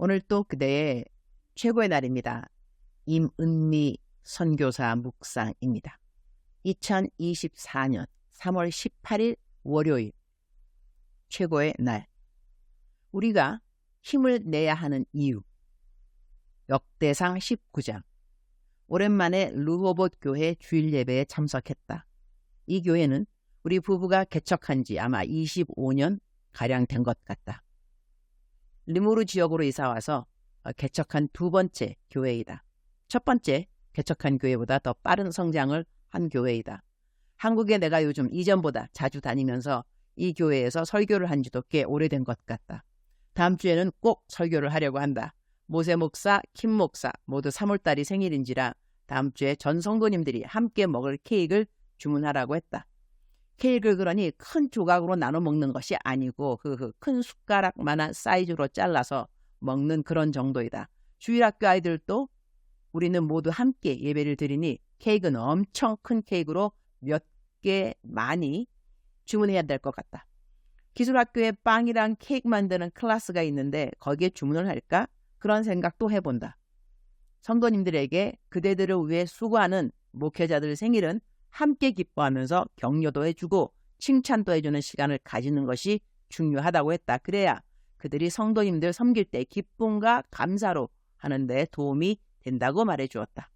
오늘 또 그대의 최고의 날입니다. 임은미 선교사 묵상입니다. 2024년 3월 18일 월요일 최고의 날 우리가 힘을 내야 하는 이유 역대상 19장 오랜만에 르호봇 교회 주일 예배에 참석했다. 이 교회는 우리 부부가 개척한 지 아마 25년 가량 된 것 같다. 리무르 지역으로 이사 와서 어, 개척한 두 번째 교회이다. 첫 번째 개척한 교회보다 더 빠른 성장을 한 교회이다. 한국에 내가 요즘 이전보다 자주 다니면서 이 교회에서 설교를 한 지도 꽤 오래된 것 같다. 다음 주에는 꼭 설교를 하려고 한다. 모세 목사, 킴 목사 모두 3월달이 생일인지라 다음 주에 전 성도님들이 함께 먹을 케이크를 주문하라고 했다. 케이크를 그러니 큰 조각으로 나눠 먹는 것이 아니고 그 큰 숟가락만한 사이즈로 잘라서 먹는 그런 정도이다. 주일학교 아이들도 우리는 모두 함께 예배를 드리니 케이크는 엄청 큰 케이크로 몇 개 많이 주문해야 될 것 같다. 기술학교에 빵이랑 케이크 만드는 클래스가 있는데 거기에 주문을 할까? 그런 생각도 해본다. 성도님들에게 그대들을 위해 수고하는 목회자들 생일은 함께 기뻐하면서 격려도 해주고 칭찬도 해주는 시간을 가지는 것이 중요하다고 했다. 그래야 그들이 성도님들 섬길 때 기쁨과 감사로 하는데 도움이 된다고 말해 주었다.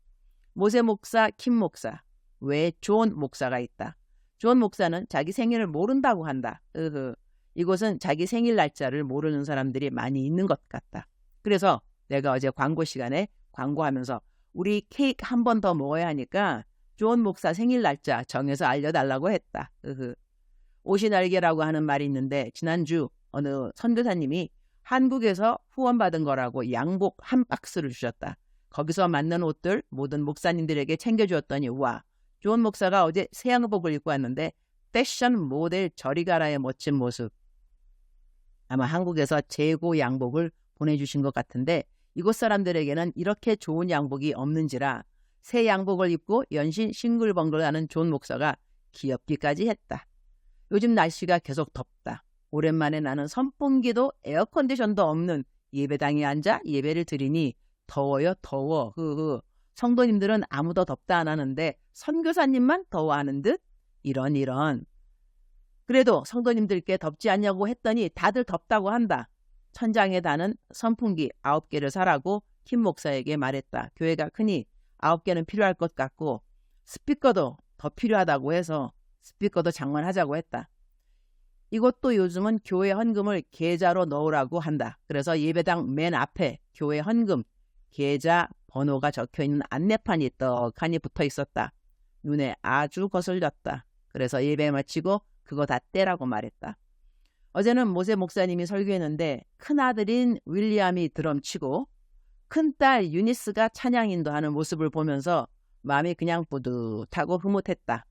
모세 목사, 킴 목사, 왜존 목사가 있다. 존 목사는 자기 생일을 모른다고 한다. 으흐. 이곳은 자기 생일 날짜를 모르는 사람들이 많이 있는 것 같다. 그래서 내가 어제 광고 시간에 광고하면서 우리 케이크 한 번 더 먹어야 하니까 존 목사 생일 날짜 정해서 알려달라고 했다. 으흐. 옷이 날개라고 하는 말이 있는데 지난주 어느 선교사님이 한국에서 후원받은 거라고 양복 한 박스를 주셨다. 거기서 맞는 옷들 모든 목사님들에게 챙겨주었더니 와, 존 목사가 어제 새 양복을 입고 왔는데 패션 모델 저리가라의 멋진 모습. 아마 한국에서 재고 양복을 보내주신 것 같은데 이곳 사람들에게는 이렇게 좋은 양복이 없는지라 새 양복을 입고 연신 싱글벙글하는 존 목사가 귀엽기까지 했다. 요즘 날씨가 계속 덥다. 오랜만에 나는 선풍기도 에어컨디션도 없는 예배당에 앉아 예배를 드리니 더워요 더워 흐흐 성도님들은 아무도 덥다 안 하는데 선교사님만 더워하는 듯 이런 이런 그래도 성도님들께 덥지 않냐고 했더니 다들 덥다고 한다. 천장에 다는 선풍기 아홉 개를 사라고 킴 목사에게 말했다. 교회가 크니 아홉 개는 필요할 것 같고 스피커도 더 필요하다고 해서 스피커도 장만하자고 했다. 이것도 요즘은 교회 헌금을 계좌로 넣으라고 한다. 그래서 예배당 맨 앞에 교회 헌금 계좌 번호가 적혀 있는 안내판이 떡하니 붙어 있었다. 눈에 아주 거슬렸다. 그래서 예배 마치고 그거 다 떼라고 말했다. 어제는 모세 목사님이 설교했는데 큰 아들인 윌리엄이 드럼 치고 큰딸 유니스가 찬양 인도하는 모습을 보면서 마음이 그냥 뿌듯하고 흐뭇했다.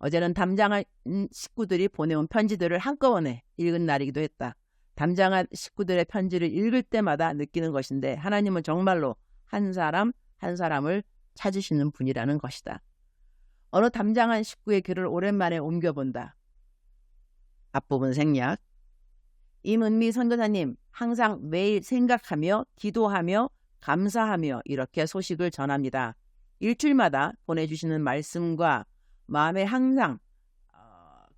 어제는 담장한 식구들이 보내온 편지들을 한꺼번에 읽은 날이기도 했다. 담장한 식구들의 편지를 읽을 때마다 느끼는 것인데 하나님은 정말로 한 사람 한 사람을 찾으시는 분이라는 것이다. 어느 담장한 식구의 글을 오랜만에 옮겨본다. 앞부분 생략. 임은미 선교사님 항상 매일 생각하며 기도하며 감사하며 이렇게 소식을 전합니다. 일주일마다 보내주시는 말씀과 마음에 항상 어,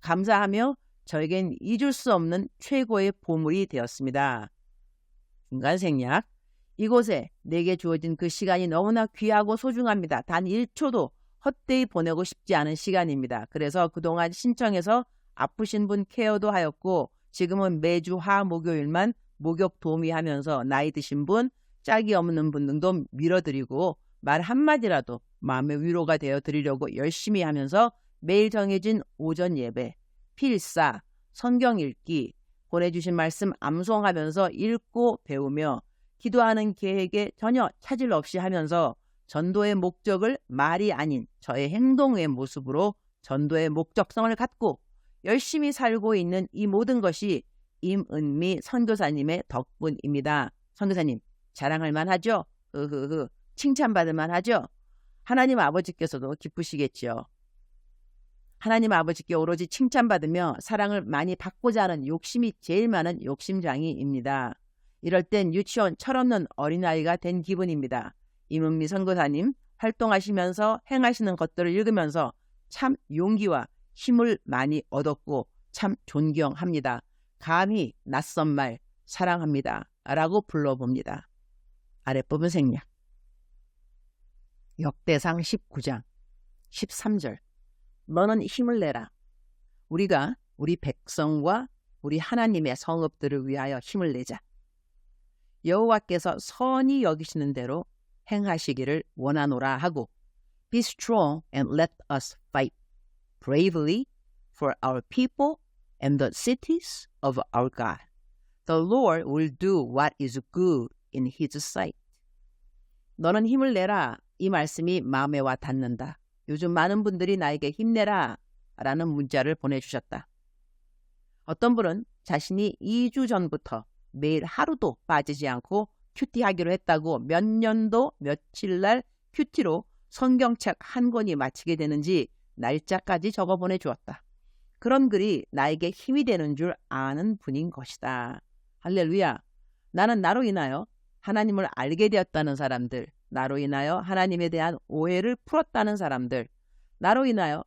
감사하며 저에겐 잊을 수 없는 최고의 보물이 되었습니다. 중간 생략. 이곳에 내게 주어진 그 시간이 너무나 귀하고 소중합니다. 단 1초도 헛되이 보내고 싶지 않은 시간입니다. 그래서 그동안 신청해서 아프신 분 케어도 하였고 지금은 매주 화 목요일만 목욕 도우미 하면서 나이 드신 분, 짝이 없는 분 등도 밀어드리고 말 한마디라도 마음의 위로가 되어 드리려고 열심히 하면서 매일 정해진 오전 예배, 필사, 성경 읽기, 보내주신 말씀 암송하면서 읽고 배우며 기도하는 계획에 전혀 차질 없이 하면서 전도의 목적을 말이 아닌 저의 행동의 모습으로 전도의 목적성을 갖고 열심히 살고 있는 이 모든 것이 임은미 선교사님의 덕분입니다. 선교사님 자랑할 만하죠? 으흐흐 칭찬받을 만하죠? 하나님 아버지께서도 기쁘시겠지요. 하나님 아버지께 오로지 칭찬받으며 사랑을 많이 받고자 하는 욕심이 제일 많은 욕심장이입니다. 이럴 땐 유치원 철없는 어린아이가 된 기분입니다. 임은미 선교사님 활동하시면서 행하시는 것들을 읽으면서 참 용기와 힘을 많이 얻었고 참 존경합니다. 감히 낯선 말 사랑합니다. 라고 불러봅니다. 아랫부분 생략. 역대상 19장 13절 너는 힘을 내라. 우리가 우리 백성과 우리 하나님의 성읍들을 위하여 힘을 내자. 여호와께서 선히 여기시는 대로 행하시기를 원하노라 하고 Be strong and let us fight bravely for our people and the cities of our God. The Lord will do what is good in His sight. 너는 힘을 내라. 이 말씀이 마음에 와 닿는다. 요즘 많은 분들이 나에게 힘내라 라는 문자를 보내주셨다. 어떤 분은 자신이 2주 전부터 매일 하루도 빠지지 않고 큐티하기로 했다고 몇 년도 며칠 날 큐티로 성경책 한 권이 마치게 되는지 날짜까지 적어 보내주었다. 그런 글이 나에게 힘이 되는 줄 아는 분인 것이다. 할렐루야. 나는 나로 인하여 하나님을 알게 되었다는 사람들, 나로 인하여 하나님에 대한 오해를 풀었다는 사람들, 나로 인하여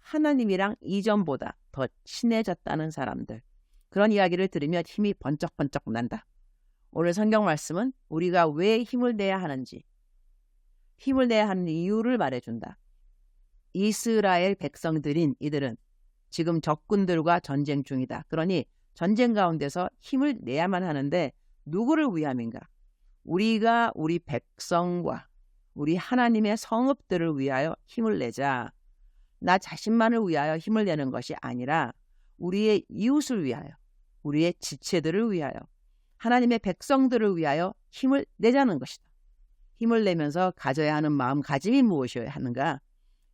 하나님이랑 이전보다 더 친해졌다는 사람들. 그런 이야기를 들으며 힘이 번쩍번쩍 난다. 오늘 성경 말씀은 우리가 왜 힘을 내야 하는지, 힘을 내야 하는 이유를 말해준다. 이스라엘 백성들인 이들은 지금 적군들과 전쟁 중이다. 그러니 전쟁 가운데서 힘을 내야만 하는데 누구를 위함인가? 우리가 우리 백성과 우리 하나님의 성읍들을 위하여 힘을 내자. 나 자신만을 위하여 힘을 내는 것이 아니라 우리의 이웃을 위하여, 우리의 지체들을 위하여, 하나님의 백성들을 위하여 힘을 내자는 것이다. 힘을 내면서 가져야 하는 마음가짐이 무엇이어야 하는가?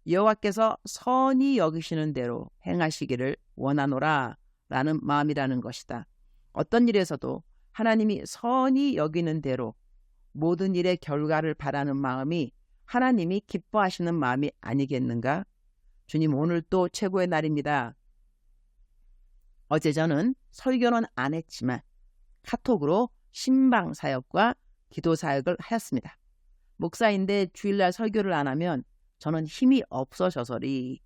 여호와께서 선히 여기시는 대로 행하시기를 원하노라 라는 마음이라는 것이다. 어떤 일에서도 하나님이 선히 여기는 대로 모든 일의 결과를 바라는 마음이 하나님이 기뻐하시는 마음이 아니겠는가? 주님 오늘 또 최고의 날입니다. 어제 저는 설교는 안 했지만 카톡으로 신방 사역과 기도 사역을 하였습니다. 목사인데 주일날 설교를 안 하면 저는 힘이 없어져서리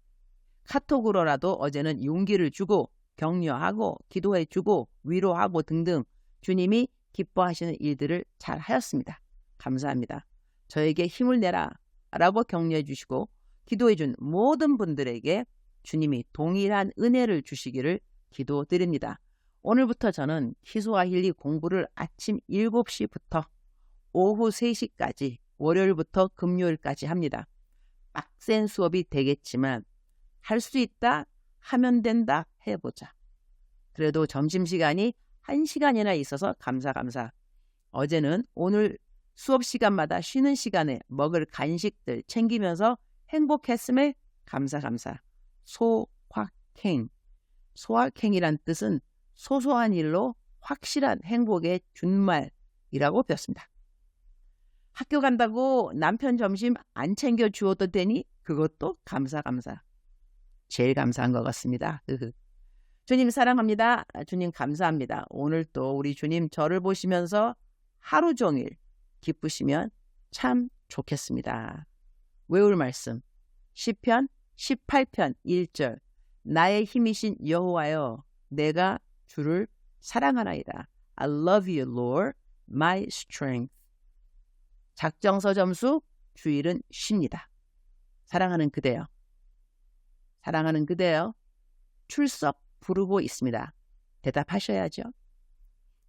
카톡으로라도 어제는 용기를 주고 격려하고 기도해 주고 위로하고 등등 주님이 기뻐하시는 일들을 잘 하였습니다. 감사합니다. 저에게 힘을 내라 라고 격려해 주시고 기도해 준 모든 분들에게 주님이 동일한 은혜를 주시기를 기도드립니다. 오늘부터 저는 희소아힐리 공부를 아침 7시부터 오후 3시까지 월요일부터 금요일까지 합니다. 빡센 수업이 되겠지만 할 수 있다 하면 된다 해보자. 그래도 점심시간이 1시간이나 있어서 감사 감사. 어제는 오늘 수업 시간마다 쉬는 시간에 먹을 간식들 챙기면서 행복했음에 감사 감사. 소확행. 소확행이란 뜻은 소소한 일로 확실한 행복의 준말이라고 배웠습니다. 학교 간다고 남편 점심 안 챙겨 주어도 되니 그것도 감사 감사. 제일 감사한 것 같습니다. 주님 사랑합니다. 주님 감사합니다. 오늘 또 우리 주님 저를 보시면서 하루 종일 기쁘시면 참 좋겠습니다. 외울 말씀 시편 18편 1절 나의 힘이신 여호와여 내가 주를 사랑하나이다. I love you, Lord, my strength. 작정서 점수 주일은 쉽니다. 사랑하는 그대여. 사랑하는 그대여. 출석 부르고 있습니다. 대답하셔야죠.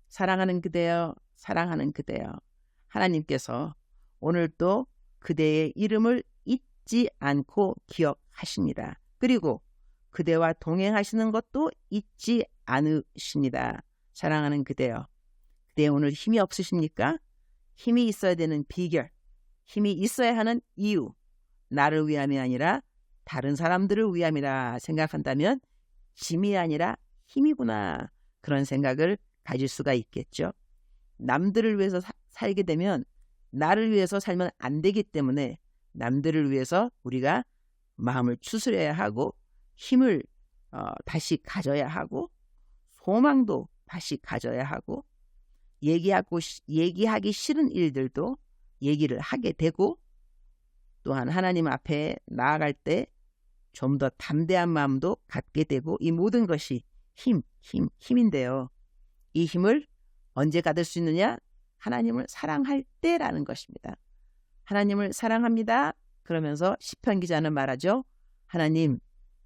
사랑하는 그대여, 사랑하는 그대여. 하나님께서 오늘도 그대의 이름을 잊지 않고 기억하십니다. 그리고 그대와 동행하시는 것도 잊지 않으십니다. 사랑하는 그대여. 그대 오늘 힘이 없으십니까? 힘이 있어야 되는 비결, 힘이 있어야 하는 이유, 나를 위함이 아니라 다른 사람들을 위함이라 생각한다면 힘이 아니라 힘이구나. 그런 생각을 가질 수가 있겠죠. 남들을 위해서 사, 살게 되면 나를 위해서 살면 안 되기 때문에 남들을 위해서 우리가 마음을 추스려야 하고 힘을 어, 다시 가져야 하고 소망도 다시 가져야 하고 얘기하고 시- 얘기하기 싫은 일들도 얘기를 하게 되고 또한 하나님 앞에 나아갈 때 좀 더 담대한 마음도 갖게 되고 이 모든 것이 힘, 힘, 힘인데요. 이 힘을 언제 받을 수 있느냐? 하나님을 사랑할 때라는 것입니다. 하나님을 사랑합니다. 그러면서 시편 기자는 말하죠. 하나님,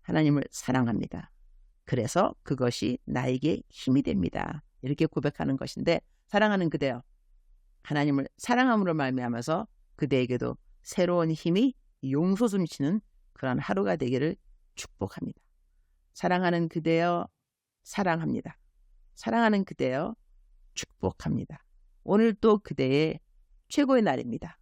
하나님을 사랑합니다. 그래서 그것이 나에게 힘이 됩니다. 이렇게 고백하는 것인데 사랑하는 그대여 하나님을 사랑함으로 말미암아서 그대에게도 새로운 힘이 용솟 숨치는 그런 하루가 되기를 축복합니다. 사랑하는 그대여 사랑합니다. 사랑하는 그대여 축복합니다. 오늘 또 그대의 최고의 날입니다.